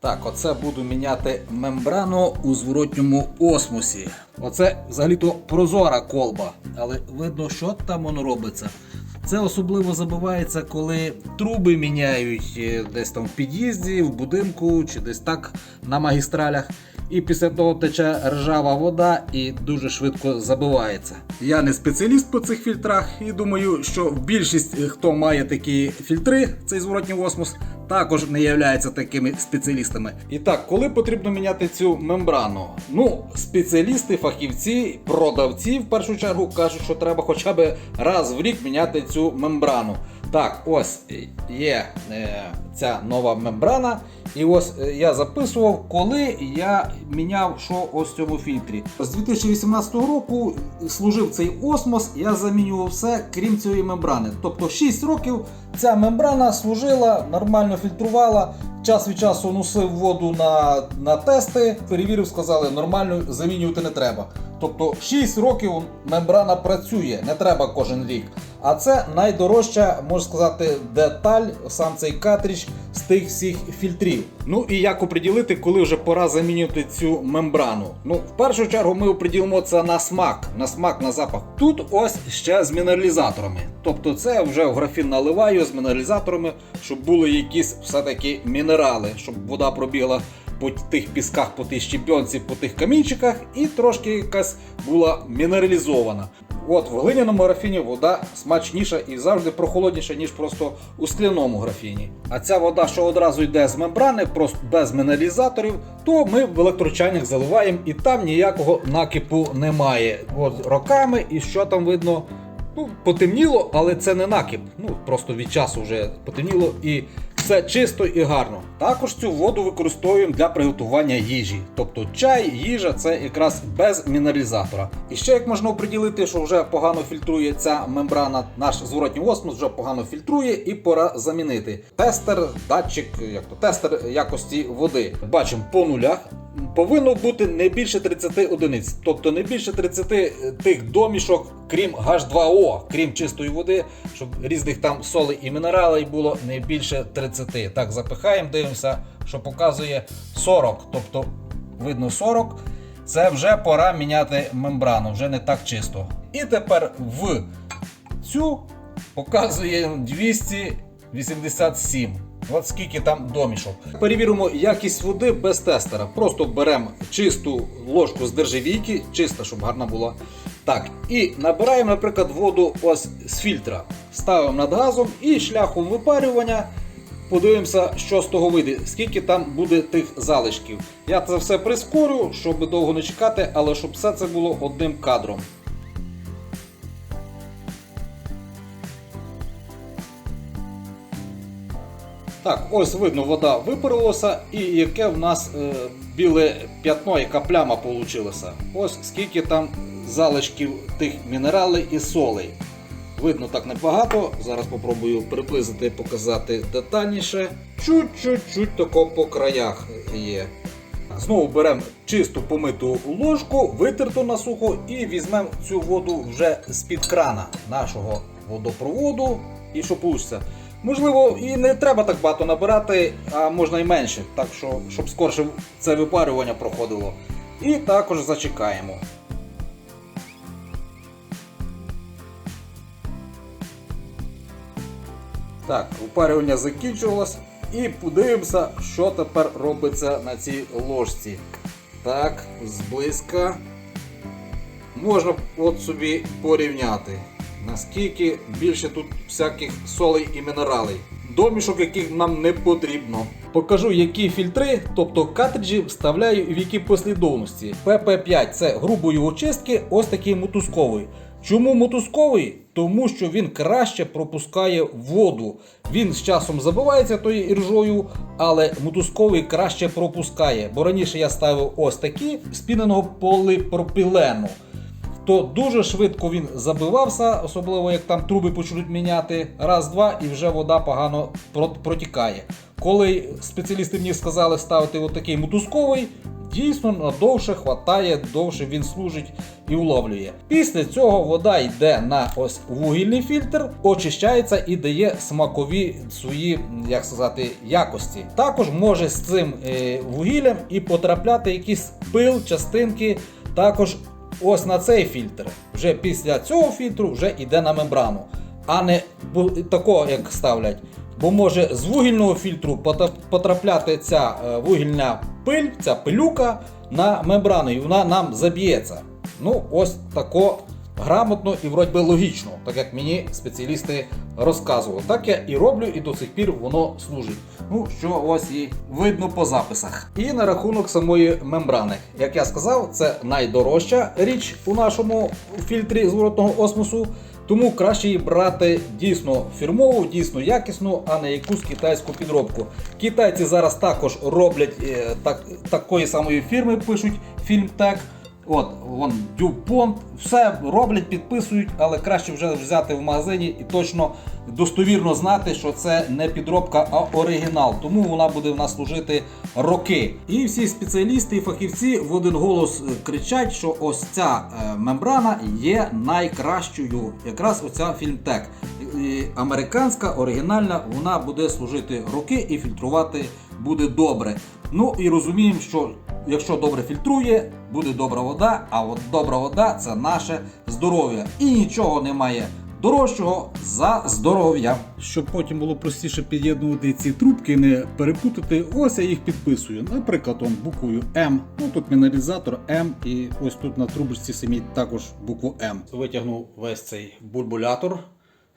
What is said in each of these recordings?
Так, оце буду міняти мембрану у зворотньому осмосі. Оце взагалі-то прозора колба, але видно, що там воно робиться. Це особливо забувається, коли труби міняють е, десь там в під'їзді, в будинку чи десь так на магістралях. І після того тече ржава вода і дуже швидко забивається. Я не спеціаліст по цих фільтрах і думаю, що більшість, е, хто має такі фільтри, цей зворотній осмос, також не являються такими спеціалістами. І так, коли потрібно міняти цю мембрану? Ну, спеціалісти, фахівці, продавці в першу чергу кажуть, що треба хоча б раз в рік міняти цю мембрану. Так, ось є е, ця нова мембрана. І ось е, я записував, коли я міняв що ось в цьому фільтрі. З 2018 року служив цей осмос, я замінював все, крім цієї мембрани. Тобто 6 років ця мембрана служила, нормально фільтрувала. Час від часу носив воду на, на тести, перевірив, сказали, нормально замінювати не треба. Тобто 6 років мембрана працює, не треба кожен рік. А це найдорожча, можна сказати, деталь, сам цей картридж з тих всіх фільтрів. Ну і як оприділити, коли вже пора замінювати цю мембрану? Ну, в першу чергу ми оприділимо це на смак, на смак, на запах. Тут ось ще з мінералізаторами. Тобто це вже в графін наливаю з мінералізаторами, щоб були якісь все-таки мінерали, щоб вода пробігла по тих пісках, по тих щебінці, по тих камінчиках, і трошки якась була мінералізована. От в глиняному графіні вода смачніша і завжди прохолодніша, ніж просто у скляному графіні. А ця вода, що одразу йде з мембрани, просто без мінералізаторів, то ми в електрочайник заливаємо і там ніякого накипу немає. От роками, і що там видно, Ну, потемніло, але це не накип. Ну, просто від часу вже потемніло і все чисто і гарно. Також цю воду використовуємо для приготування їжі. Тобто чай, їжа це якраз без мінералізатора. І ще як можна оприділити, що вже погано фільтрує ця мембрана, наш зворотній осмос вже погано фільтрує і пора замінити. Тестер, датчик, як то тестер якості води. Бачимо по нулях. Повинно бути не більше 30 одиниць, тобто не більше 30 тих домішок, крім H2O, крім чистої води, щоб різних там солей і мінералів було не більше 30. Так, запихаємо, дивимося, що показує 40. Тобто, видно 40. Це вже пора міняти мембрану, вже не так чисто. І тепер в цю показує 287. От скільки там домішок. Перевіримо якість води без тестера. Просто беремо чисту ложку з державійки, чиста, щоб гарна була. Так, і набираємо, наприклад, воду ось з фільтра. Ставимо над газом і шляхом випарювання подивимося, що з того вийде, скільки там буде тих залишків. Я це все прискорю, щоб довго не чекати, але щоб все це було одним кадром. Так, ось видно, вода випарилася, і яке в нас е, біле п'ятно, яка пляма вийшла. Ось скільки там залишків тих мінералів і солей. Видно так небагато. Зараз спробую приблизити показати детальніше. Чуть-чуть тако по краях є. Знову беремо чисту помиту ложку, витерту на сухо, і візьмемо цю воду вже з-під крана нашого водопроводу. І що вийде? Можливо, і не треба так багато набирати, а можна і менше, так що, щоб скорше це випарювання проходило. І також зачекаємо. Так, випарювання закінчилось. І подивимося, що тепер робиться на цій ложці. Так, зблизька. Можна от собі порівняти, наскільки більше тут всяких солей і мінералів. Домішок, яких нам не потрібно. Покажу, які фільтри, тобто картриджі, вставляю і в які послідовності. PP5 це грубої очистки, ось такий мотузковий. Чому мотузковий? Тому що він краще пропускає воду. Він з часом забивається тою іржою, але мотузковий краще пропускає. Бо раніше я ставив ось такі з піненого поліпропілену. То дуже швидко він забивався, особливо як там труби почнуть міняти раз-два і вже вода погано протікає. Коли спеціалісти мені сказали ставити отакий мотузковий, дійсно надовше хватає, довше він служить і уловлює. Після цього вода йде на ось вугільний фільтр, очищається і дає смакові свої, як сказати, якості. Також може з цим е, вугіллям і потрапляти якісь пил, частинки. Також ось на цей фільтр. Вже після цього фільтру вже йде на мембрану, а не такого, як ставлять. Бо може з вугільного фільтру потрапляти ця е, вугільна пиль, ця пилюка на мембрану, і вона нам заб'ється. Ну, ось тако грамотно і вроді логічно, так як мені спеціалісти розказували. Так я і роблю, і до сих пір воно служить. Ну, що ось і видно по записах. І на рахунок самої мембрани. Як я сказав, це найдорожча річ у нашому фільтрі зворотного осмосу. Тому краще її брати дійсно фірмову, дійсно якісну, а не якусь китайську підробку. Китайці зараз також роблять е, так, такої самої фірми, пишуть Filmtech. От, вон DuPont, все роблять, підписують, але краще вже взяти в магазині і точно достовірно знати, що це не підробка, а оригінал. Тому вона буде в нас служити роки. І всі спеціалісти і фахівці в один голос е, кричать, що ось ця е, мембрана є найкращою. Якраз оця Filmtech. І Американська, оригінальна, вона буде служити роки і фільтрувати буде добре. Ну і розуміємо, що якщо добре фільтрує, буде добра вода, а от добра вода це наше здоров'я. І нічого немає дорожчого за здоров'я. Щоб потім було простіше під'єднувати ці трубки, не перепутати, ось я їх підписую. Наприклад, он буквою М. Ну тут мінералізатор М, і ось тут на трубочці самій також букву М. Витягнув весь цей бульбулятор.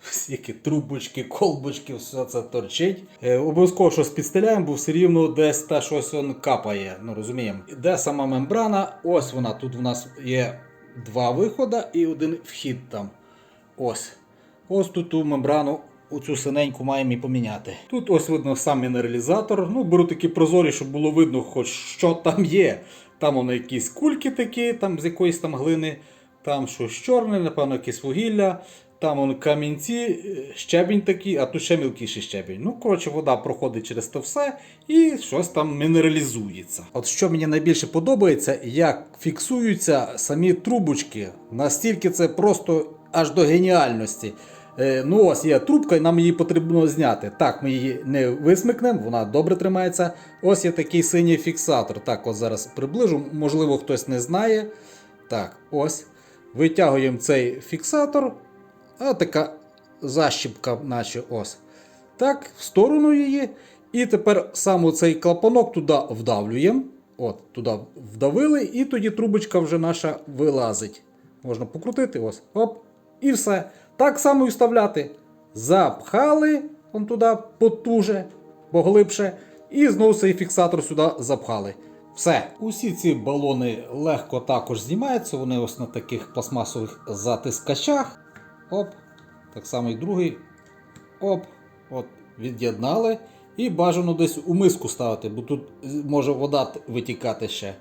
Всякі трубочки, колбочки, все це торчить. Е, обов'язково щось підстеляємо, бо все рівно десь та щось он капає. Ну розуміємо. Де сама мембрана? Ось вона. Тут в нас є два виходи і один вхід там. Ось. Ось тут ту мембрану. Оцю синеньку маємо і поміняти. Тут ось видно сам мінералізатор. Ну, беру такі прозорі, щоб було видно, хоч що там є. Там воно якісь кульки такі, там з якоїсь там глини, там щось чорне, напевно, якесь вугілля. Там вон камінці, е, щебінь такий, а тут ще мілкіший щебінь. Ну, коротше, вода проходить через те все і щось там мінералізується. От що мені найбільше подобається, як фіксуються самі трубочки. Настільки це просто аж до геніальності. Е, ну ось є трубка, і нам її потрібно зняти. Так, ми її не висмикнемо, вона добре тримається. Ось є такий синій фіксатор. Так, от зараз приближу, можливо, хтось не знає. Так, ось. Витягуємо цей фіксатор. А така защіпка, наче ось. Так, в сторону її. І тепер саме цей клапанок туди вдавлюємо. От, туди вдавили, і тоді трубочка вже наша вилазить. Можна покрутити, ось, оп, і все. Так само і вставляти. Запхали он туди потуже, поглибше, і знову цей фіксатор сюди запхали. Все. Усі ці балони легко також знімаються, вони ось на таких пластмасових затискачах. Оп. Так само і другий. Оп. От, від'єднали. І бажано десь у миску ставити, бо тут е, може вода витікати ще.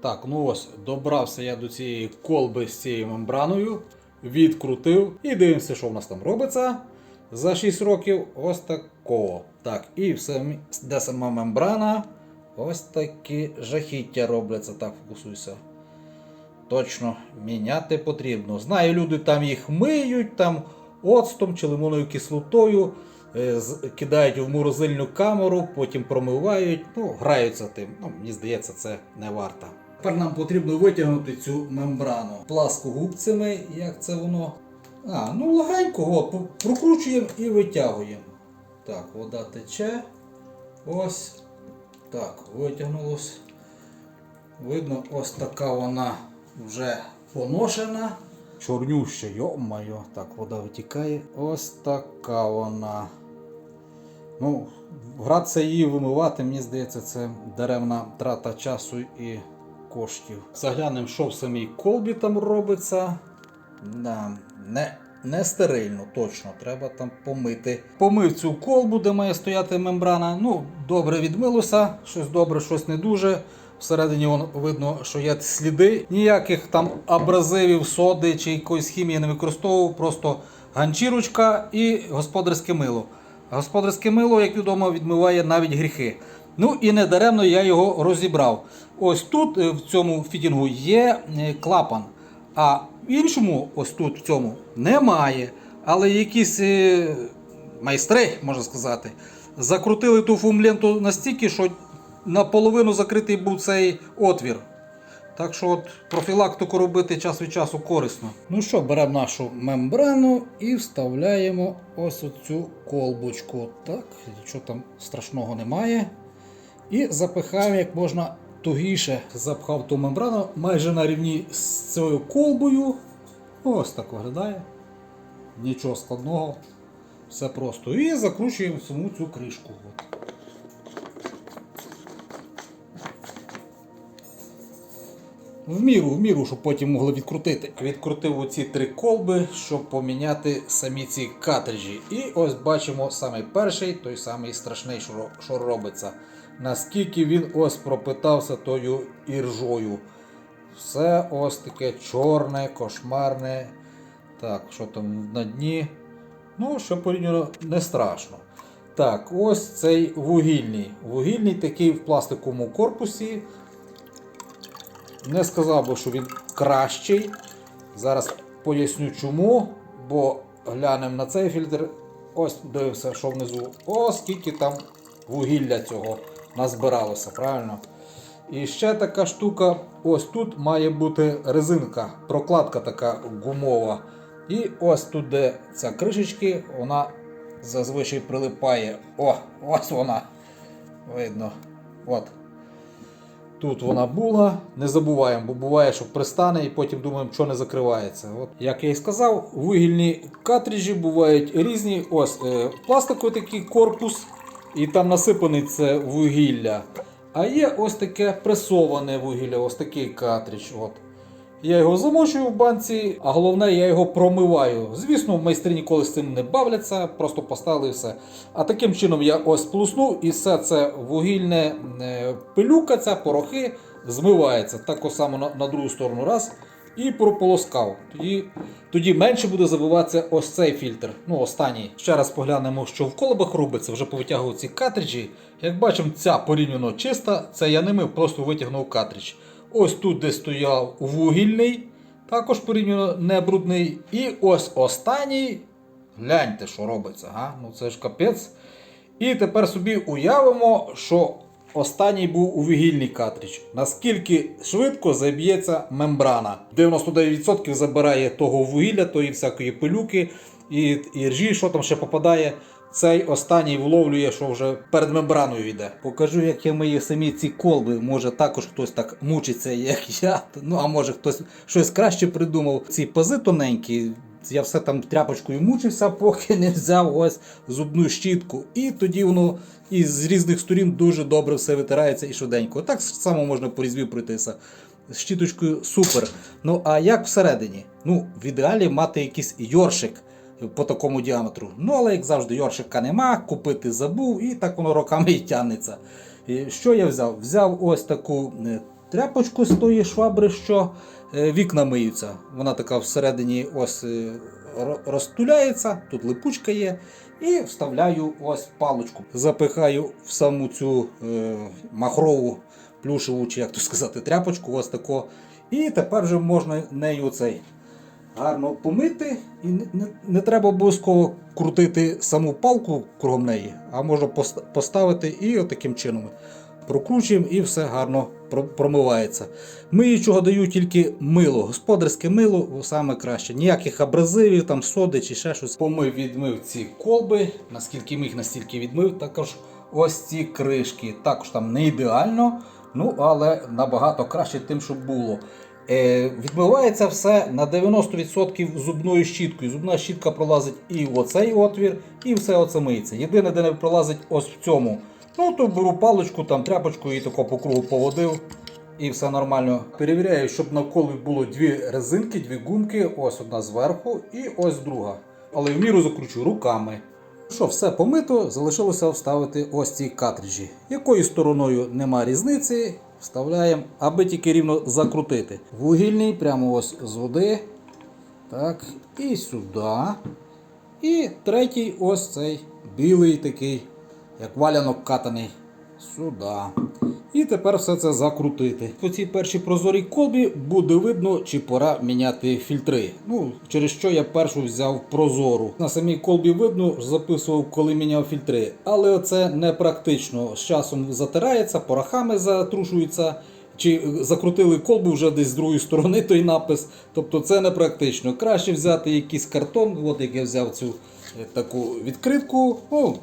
Так, ну ось, добрався я до цієї колби з цією мембраною, відкрутив і дивимося, що в нас там робиться. За 6 років ось такого. Так, і все, де сама мембрана. Ось такі жахіття робляться. Так, фокусуйся. Точно міняти потрібно. Знаю, люди там їх миють, там оцтом чи лимонною кислотою, е, кидають в морозильну камеру, потім промивають, ну, граються тим. Ну, мені здається, це не варто. Тепер нам потрібно витягнути цю мембрану пласкогубцями, як це воно. А, ну легенько, от, прокручуємо і витягуємо. Так, вода тече. Ось. Так, витягнулось. Видно, ось така вона вже поношена. Чорнюща, йо-моє. Так, вода витікає. Ось така вона. Ну, гратися її вимивати, мені здається, це даремна трата часу і коштів. Заглянемо, що в самій колбі там робиться. Да, не, не стерильно, точно, треба там помити. Помив цю колбу, де має стояти мембрана. Ну, добре відмилося, щось добре, щось не дуже. Всередині вон видно, що є сліди. Ніяких там абразивів, соди чи якоїсь хімії не використовував, просто ганчірочка і господарське мило. Господарське мило, як відомо, відмиває навіть гріхи. Ну і не даремно я його розібрав. Ось тут е, в цьому фітінгу є е, клапан, а в іншому, ось тут в цьому, немає. Але якісь е, майстри, можна сказати, закрутили ту фумленту настільки, що наполовину закритий був цей отвір. Так що от профілактику робити час від часу корисно. Ну що, беремо нашу мембрану і вставляємо ось оцю колбочку. Так, нічого там страшного немає. І запихаємо як можна тугіше. Запхав ту мембрану майже на рівні з цією колбою. Ось так виглядає. Нічого складного. Все просто. І закручуємо саму цю кришку. От. В міру, в міру, щоб потім могли відкрутити. Відкрутив оці три колби, щоб поміняти самі ці картриджі. І ось бачимо самий перший, той самий страшний, що, робиться. Наскільки він ось пропитався тою іржою. Все ось таке чорне, кошмарне. Так, що там на дні? Ну, що порівняно не страшно. Так, ось цей вугільний. Вугільний такий в пластиковому корпусі. Не сказав би, що він кращий. Зараз поясню чому. Бо глянемо на цей фільтр. Ось дивимося, що внизу. О, скільки там вугілля цього назбиралося, правильно? І ще така штука. Ось тут має бути резинка, прокладка така гумова. І ось тут, де ця кришечки, вона зазвичай прилипає. О, ось вона. Видно. От. Тут вона була, не забуваємо, бо буває, що пристане і потім думаємо, що не закривається. От. Як я і сказав, вугільні картриджі бувають різні. Ось е, пластиковий такий корпус, і там насипаний це вугілля. А є ось таке пресоване вугілля, ось такий картридж. От. Я його замочую в банці, а головне, я його промиваю. Звісно, майстри ніколи з цим не бавляться, просто поставили все. А таким чином я ось плуснув і все це вугільне е, пилюка, ця порохи змивається. Так само на, на другу сторону раз. І прополоскав. Тоді, тоді менше буде забиватися ось цей фільтр. Ну, останній. Ще раз поглянемо, що в колобах робиться. Вже повитягував ці картриджі. Як бачимо, ця порівняно чиста, це я не мив, просто витягнув картридж. Ось тут, де стояв вугільний, також порівняно не брудний. І ось останній. Гляньте, що робиться. Га? Ну це ж капець. І тепер собі уявимо, що останній був у вугільний картридж. Наскільки швидко заб'ється мембрана. 99% забирає того вугілля, тої всякої пилюки і, і ржі, що там ще попадає. Цей останній вловлює, що вже перед мембраною йде. Покажу, як я мию самі ці колби. Може також хтось так мучиться, як я. Ну а може хтось щось краще придумав. Ці пази тоненькі. Я все там тряпочкою мучився, поки не взяв ось зубну щітку. І тоді воно із різних сторін дуже добре все витирається і швиденько. Так само можна по різьбі пройтися. З щіточкою супер. Ну а як всередині? Ну, в ідеалі мати якийсь йоршик по такому діаметру. Ну, але як завжди, йоршика нема, купити забув, і так воно роками і тягнеться. Що я взяв? Взяв ось таку е, тряпочку з тої швабри, що вікна миються. Вона така всередині ось е, розтуляється, тут липучка є. І вставляю ось паличку. Запихаю в саму цю е, махрову плюшеву, чи як то сказати, тряпочку, ось тако. І тепер вже можна нею цей гарно помити, і не, не, не треба обов'язково крутити саму палку кругом неї, а можна поставити і отаким чином прокручуємо і все гарно промивається. Миючого даю тільки мило, господарське мило саме краще. Ніяких абразивів, там соди чи ще щось. Помив, відмив ці колби, наскільки міг, настільки відмив. Також ось ці кришки. Також там не ідеально, ну але набагато краще тим, що було. Е, відмивається все на 90% зубною щіткою. Зубна щітка пролазить і в оцей отвір, і все оце миється. Єдине, де не пролазить ось в цьому. Ну, то беру паличку, там тряпочку і тако по кругу поводив. І все нормально. Перевіряю, щоб на колі було дві резинки, дві гумки. Ось одна зверху і ось друга. Але в міру закручу руками. Що, все помито, залишилося вставити ось ці картриджі. Якою стороною нема різниці, вставляємо, аби тільки рівно закрутити. Вугільний прямо ось з води. Так, і сюди. І третій ось цей білий такий, як валянок катаний. Сюди. І тепер все це закрутити. По цій першій прозорій колбі буде видно, чи пора міняти фільтри. Ну, через що я першу взяв прозору. На самій колбі видно, записував, коли міняв фільтри. Але це не практично. З часом затирається, порохами затрушується. Чи закрутили колбу вже десь з другої сторони той напис. Тобто це не практично. Краще взяти якийсь картон, от як я взяв цю е, таку відкритку. Ну,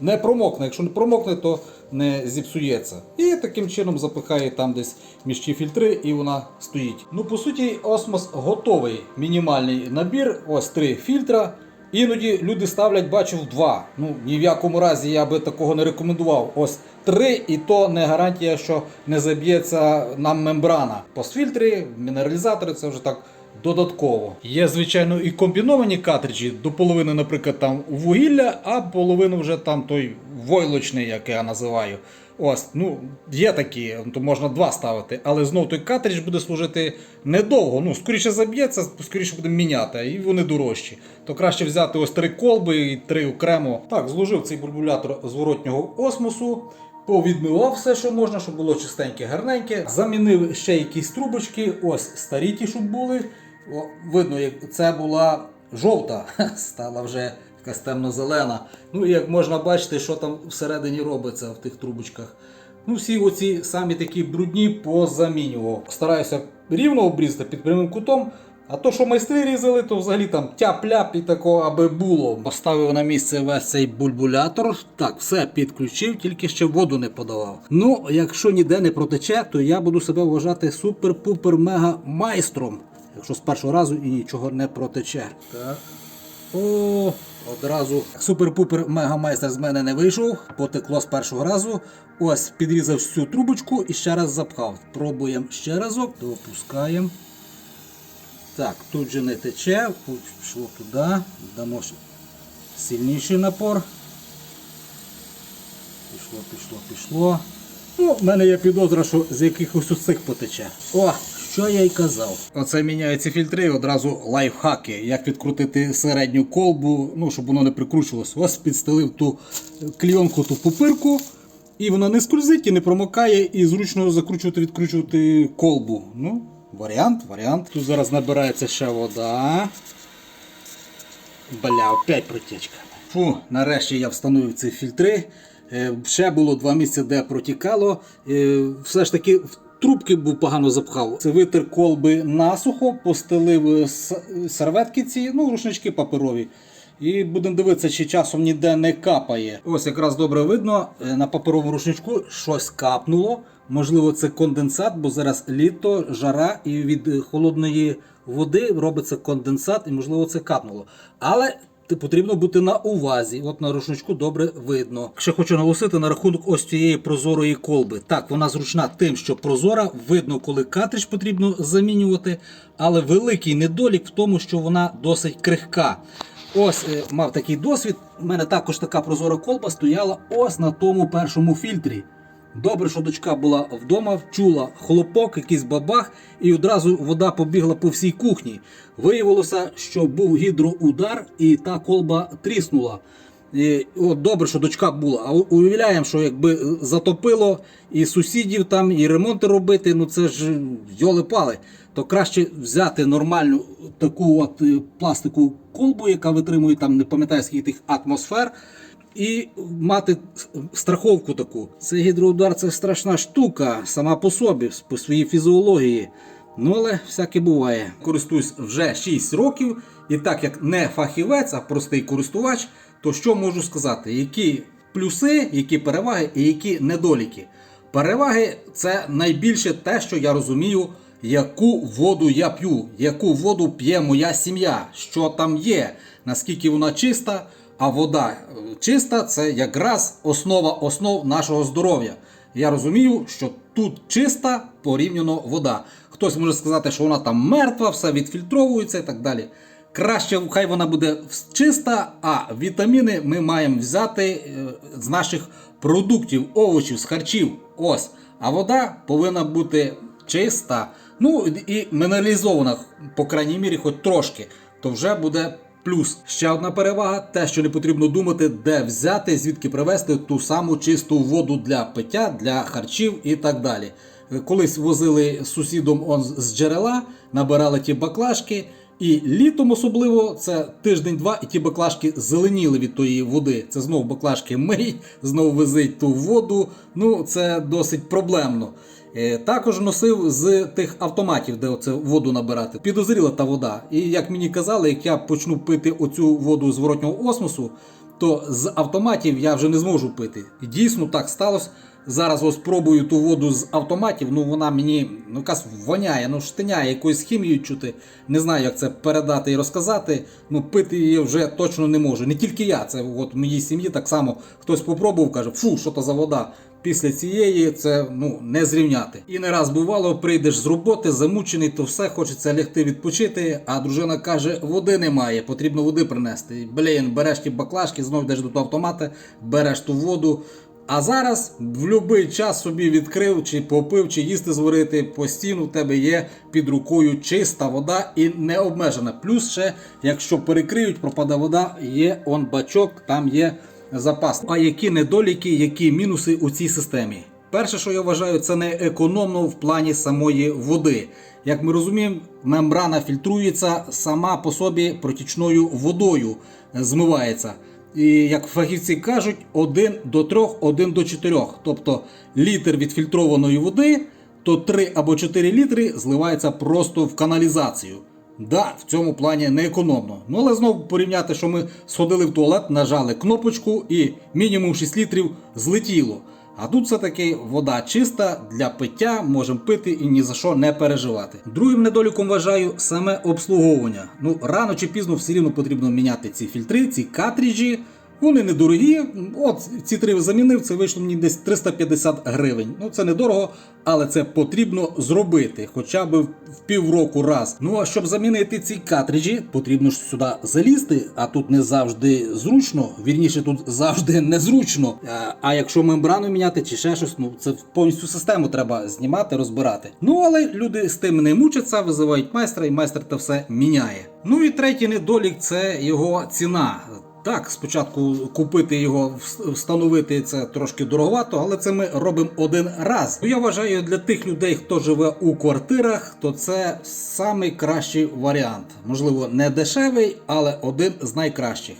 не промокне. Якщо не промокне, то не зіпсується. І таким чином запихає там десь між ті фільтри, і вона стоїть. Ну, по суті, осмос готовий. Мінімальний набір. Ось три фільтра. Іноді люди ставлять, бачив, два. Ну, ні в якому разі я би такого не рекомендував. Ось три, і то не гарантія, що не заб'ється нам мембрана. Постфільтри, мінералізатори це вже так додатково. Є, звичайно, і комбіновані картриджі, до половини, наприклад, там вугілля, а половину вже там той войлочний, як я називаю. Ось, ну, є такі, то можна два ставити, але знов той картридж буде служити недовго. Ну, скоріше заб'ється, скоріше будемо міняти, і вони дорожчі. То краще взяти ось три колби і три окремо. Так, зложив цей бульбулятор зворотнього осмосу. Повідмивав все, що можна, щоб було чистеньке, гарненьке. Замінив ще якісь трубочки. Ось старі ті, щоб були. О, видно, як це була жовта, стала вже якась темно-зелена. Ну і як можна бачити, що там всередині робиться в тих трубочках. Ну, всі оці самі такі брудні позамінював. Стараюся рівно обрізати під прямим кутом. А то, що майстри різали, то взагалі там тяп-ляп і такого, аби було. Поставив на місце весь цей бульбулятор. Так, все підключив, тільки ще воду не подавав. Ну, якщо ніде не протече, то я буду себе вважати супер-пупер-мега майстром. Якщо з першого разу і нічого не протече. Так. О, одразу супер-пупер мегамайстер з мене не вийшов, потекло з першого разу. Ось підрізав всю трубочку і ще раз запхав. Пробуємо ще разок, допускаємо. Так, тут же не тече, пішло туди, дамо сильніший напор. Пішло, пішло, пішло. Ну, в мене є підозра, що з якихось усіх потече. О, що я й казав. Оце міняються фільтри, одразу лайфхаки. Як відкрутити середню колбу, ну, щоб воно не прикручувалося. Ось підстелив ту клійонку, ту пупирку, і вона не скользить і не промокає, і зручно закручувати, відкручувати колбу. Ну, варіант, варіант. Тут зараз набирається ще вода. Бля, опять протічка. Фу, нарешті я встановив ці фільтри. Е, Ще було два місця, де протікало. Е, Все ж таки трубки був погано запхав. Це витер колби насухо, постелив е, серветки ці, ну, рушнички паперові. І будемо дивитися, чи часом ніде не капає. Ось якраз добре видно, е, на паперовому рушничку щось капнуло. Можливо, це конденсат, бо зараз літо, жара, і від е, холодної води робиться конденсат, і можливо це капнуло. Але потрібно бути на увазі. От на рушничку добре видно. Ще хочу наголосити на рахунок ось цієї прозорої колби. Так, вона зручна тим, що прозора, видно, коли картридж потрібно замінювати, але великий недолік в тому, що вона досить крихка. Ось е, мав такий досвід. У мене також така прозора колба стояла ось на тому першому фільтрі. Добре, що дочка була вдома, чула хлопок, якийсь бабах, і одразу вода побігла по всій кухні. Виявилося, що був гідроудар, і та колба тріснула. І, от, добре, що дочка була. А уявляємо, що якби затопило і сусідів там, і ремонти робити, ну це ж йоли-пали. То краще взяти нормальну таку от е, пластикову колбу, яка витримує там, не пам'ятаю скільки тих атмосфер. І мати страховку таку. Це гідроудар це страшна штука сама по собі, по своїй фізіології. Ну, але всяке буває. Користуюсь вже 6 років, і так як не фахівець, а простий користувач, то що можу сказати? Які плюси, які переваги і які недоліки? Переваги це найбільше те, що я розумію, яку воду я п'ю, яку воду п'є моя сім'я, що там є, наскільки вона чиста. А вода чиста це якраз основа основ нашого здоров'я. Я розумію, що тут чиста порівняно вода. Хтось може сказати, що вона там мертва, все відфільтровується і так далі. Краще хай вона буде чиста, а вітаміни ми маємо взяти е, з наших продуктів, овочів, з харчів. Ось. А вода повинна бути чиста, ну і мінералізована, по крайній мірі, хоч трошки, то вже буде Плюс ще одна перевага: те, що не потрібно думати, де взяти, звідки привезти ту саму чисту воду для пиття, для харчів і так далі. Колись возили сусідом он з джерела, набирали ті баклажки, і літом особливо це тиждень-два, і ті баклажки зеленіли від тої води. Це знов баклажки мий, знов везить ту воду. Ну це досить проблемно. Е, Також носив з тих автоматів, де оце воду набирати. Підозріла та вода. І як мені казали, як я почну пити оцю воду з воротнього осмосу, то з автоматів я вже не зможу пити. Дійсно так сталося. Зараз ось пробую ту воду з автоматів, ну вона мені ну, якась воняє, ну штиняє, якоюсь хімією чути. Не знаю, як це передати і розказати. Ну пити її вже точно не можу. Не тільки я, це от в моїй сім'ї так само хтось попробував, каже, фу, що то за вода. Після цієї це ну не зрівняти. І не раз бувало, прийдеш з роботи, замучений, то все хочеться лягти відпочити. А дружина каже: води немає, потрібно води принести. Блін, береш ті баклажки, знов йдеш до того автомата, береш ту воду. А зараз в будь-який час собі відкрив, чи попив, чи їсти зварити, постійно в тебе є під рукою чиста вода і не обмежена. Плюс ще, якщо перекриють, пропаде вода, є он бачок, там є запас. А які недоліки, які мінуси у цій системі? Перше, що я вважаю, це не економно в плані самої води. Як ми розуміємо, мембрана фільтрується сама по собі протічною водою, змивається. І як фахівці кажуть, 1 до 3, 1 до 4. Тобто літр відфільтрованої води, то 3 або 4 літри зливається просто в каналізацію. Да, в цьому плані не економно. Ну але знову порівняти, що ми сходили в туалет, нажали кнопочку і мінімум 6 літрів злетіло. А тут все-таки вода чиста для пиття, можемо пити і ні за що не переживати. Другим недоліком вважаю саме обслуговування. Ну рано чи пізно все рівно потрібно міняти ці фільтри, ці картриджі. Вони недорогі. От ці три замінив, це вийшло мені десь 350 гривень. Ну це недорого, але це потрібно зробити хоча б в півроку раз. Ну а щоб замінити ці картриджі, потрібно ж сюди залізти, а тут не завжди зручно. Вірніше, тут завжди незручно. А, якщо мембрану міняти чи ще щось, ну це повністю систему треба знімати, розбирати. Ну але люди з тим не мучаться, визивають майстра, і майстер те все міняє. Ну і третій недолік це його ціна. Так, спочатку купити його, встановити це трошки дороговато, але це ми робимо один раз. Ну, Я вважаю, для тих людей, хто живе у квартирах, то це самий кращий варіант. Можливо, не дешевий, але один з найкращих.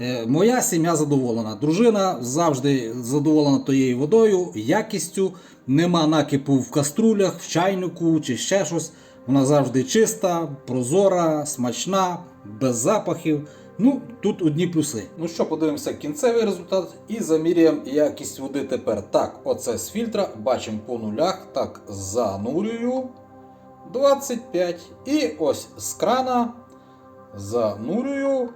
Е, Моя сім'я задоволена. Дружина завжди задоволена тією водою, якістю. Нема накипу в каструлях, в чайнику чи ще щось. Вона завжди чиста, прозора, смачна, без запахів. Ну, тут одні плюси. Ну що, подивимося кінцевий результат і заміряємо якість води тепер. Так, оце з фільтра, бачимо по нулях. Так, занурюю 25. І ось з крана занурюю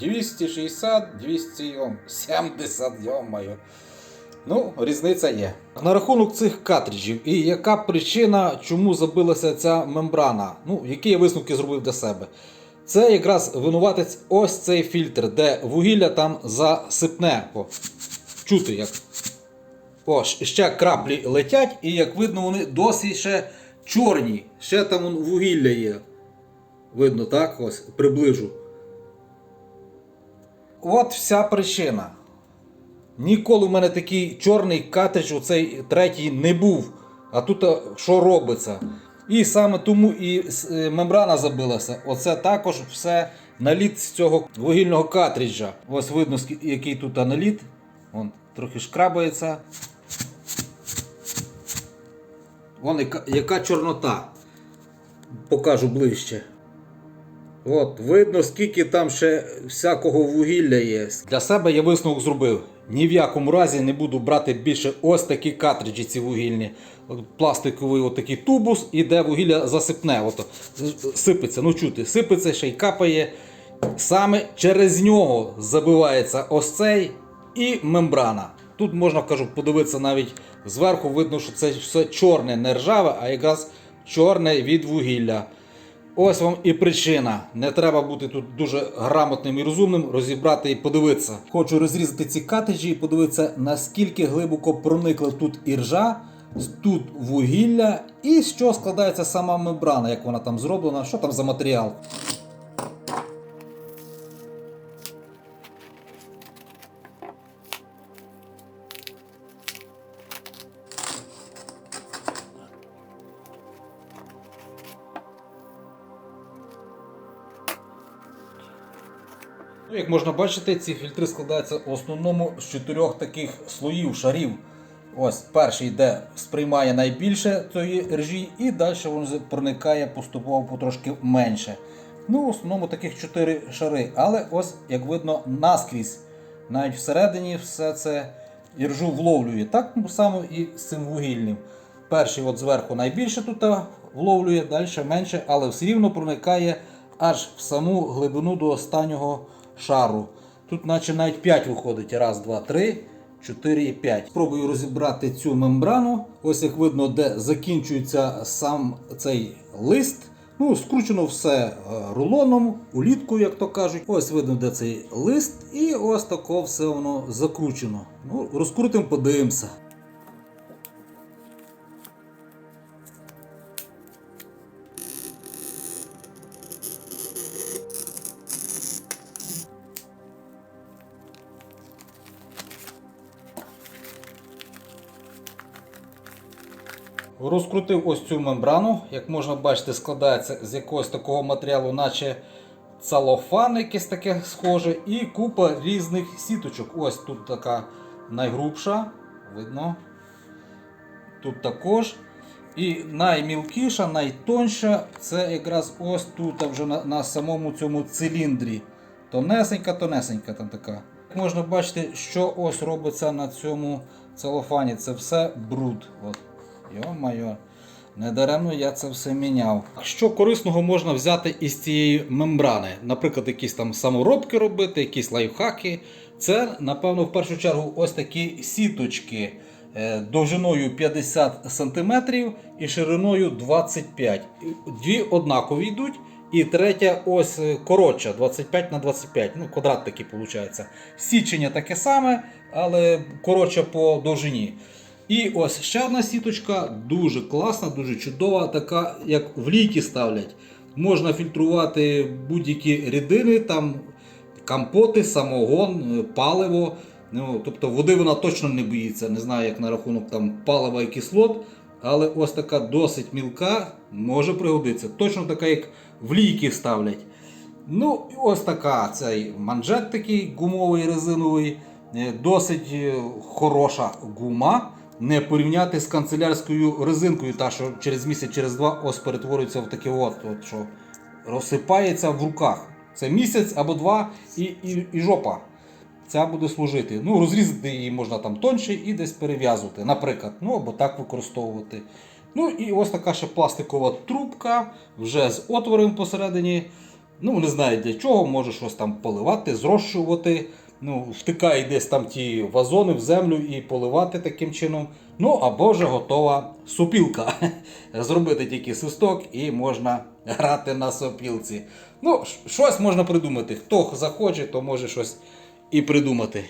260, 270, йомаю. Ну, різниця є. На рахунок цих картриджів і яка причина, чому забилася ця мембрана? Ну, які я висновки зробив для себе? Це якраз винуватець ось цей фільтр, де вугілля там засипне. О, чути як. О, ще краплі летять, і як видно, вони досі ще чорні. Ще там вугілля є. Видно, так? Ось приближу. От вся причина. Ніколи в мене такий чорний картридж, оцей третій, не був. А тут що робиться? І саме тому і е, мембрана забилася. Оце також все наліт з цього вугільного картриджа. Ось видно, який тут наліт. Вон, трохи шкрабається. Вон яка, яка чорнота. Покажу ближче. От, видно, скільки там ще всякого вугілля є. Для себе я висновок зробив. Ні в якому разі не буду брати більше ось такі картриджі ці вугільні. Пластиковий отакий тубус, і де вугілля засипне. От, сипеться, ну чути, сипеться, ще й капає. Саме через нього забивається ось цей і мембрана. Тут можна кажу, подивитися навіть зверху, видно, що це все чорне, не ржаве, а якраз чорне від вугілля. Ось вам і причина. Не треба бути тут дуже грамотним і розумним, розібрати і подивитися. Хочу розрізати ці катеджі і подивитися, наскільки глибоко проникла тут іржа, тут вугілля, і з чого складається сама мембрана, як вона там зроблена, що там за матеріал. Як можна бачити, ці фільтри складаються в основному з чотирьох таких слоїв, шарів. Ось перший йде, сприймає найбільше цієї ржі, і далі він проникає поступово потрошки менше. Ну, в основному таких чотири шари. Але ось, як видно, наскрізь, навіть всередині все це іржу вловлює. Так само і з цим вугільним. Перший от зверху найбільше тут вловлює, далі менше, але все рівно проникає аж в саму глибину до останнього шару. Тут наче навіть 5 виходить. Раз, два, три, 4 і 5. Спробую розібрати цю мембрану. Ось як видно, де закінчується сам цей лист. Ну, скручено все е, рулоном, уліткою, як то кажуть. Ось видно, де цей лист, і ось тако все воно закручено. Ну, розкрутимо, подивимося. Розкрутив ось цю мембрану. Як можна бачити, складається з якогось такого матеріалу, наче целофан, якесь таке схоже, і купа різних сіточок. Ось тут така найгрубша, видно. Тут також. І наймілкіша, найтонша це якраз ось тут вже на, на самому цьому циліндрі. Тонесенька, тонесенька там така. Можна бачити, що ось робиться на цьому целофані. Це все бруд. От. Йо-майо, недаремно я це все міняв. Що корисного можна взяти із цієї мембрани? Наприклад, якісь там саморобки робити, якісь лайфхаки. Це, напевно, в першу чергу ось такі сіточки е, довжиною 50 см і шириною 25 Дві однакові йдуть. І третя ось е, коротша, 25 на 25, ну квадрат такий виходить. Січення таке саме, але коротше по довжині. І ось ще одна сіточка, дуже класна, дуже чудова, така, як в лійки ставлять. Можна фільтрувати будь-які рідини, там компоти, самогон, е, паливо. Ну, тобто води вона точно не боїться. Не знаю, як на рахунок там палива і кислот. Але ось така досить мілка може пригодитися. Точно така, як в лійки ставлять. Ну, і ось така цей манжет такий гумовий резиновий, е, досить е, хороша гума. Не порівняти з канцелярською резинкою, та що через місяць, через два ось перетворюється в таке от, от що розсипається в руках. Це місяць або два і, і, і жопа. Ця буде служити. Ну, розрізати її можна там тонше і десь перев'язувати, наприклад. Ну або так використовувати. Ну і ось така ще пластикова трубка, вже з отвором посередині. Ну, не знаю для чого, може щось там поливати, зрощувати. Ну, втикає десь там ті вазони в землю і поливати таким чином. Ну, або вже готова сопілка. Зробити тільки свисток і можна грати на сопілці. Ну, щось можна придумати. Хто захоче, то може щось і придумати.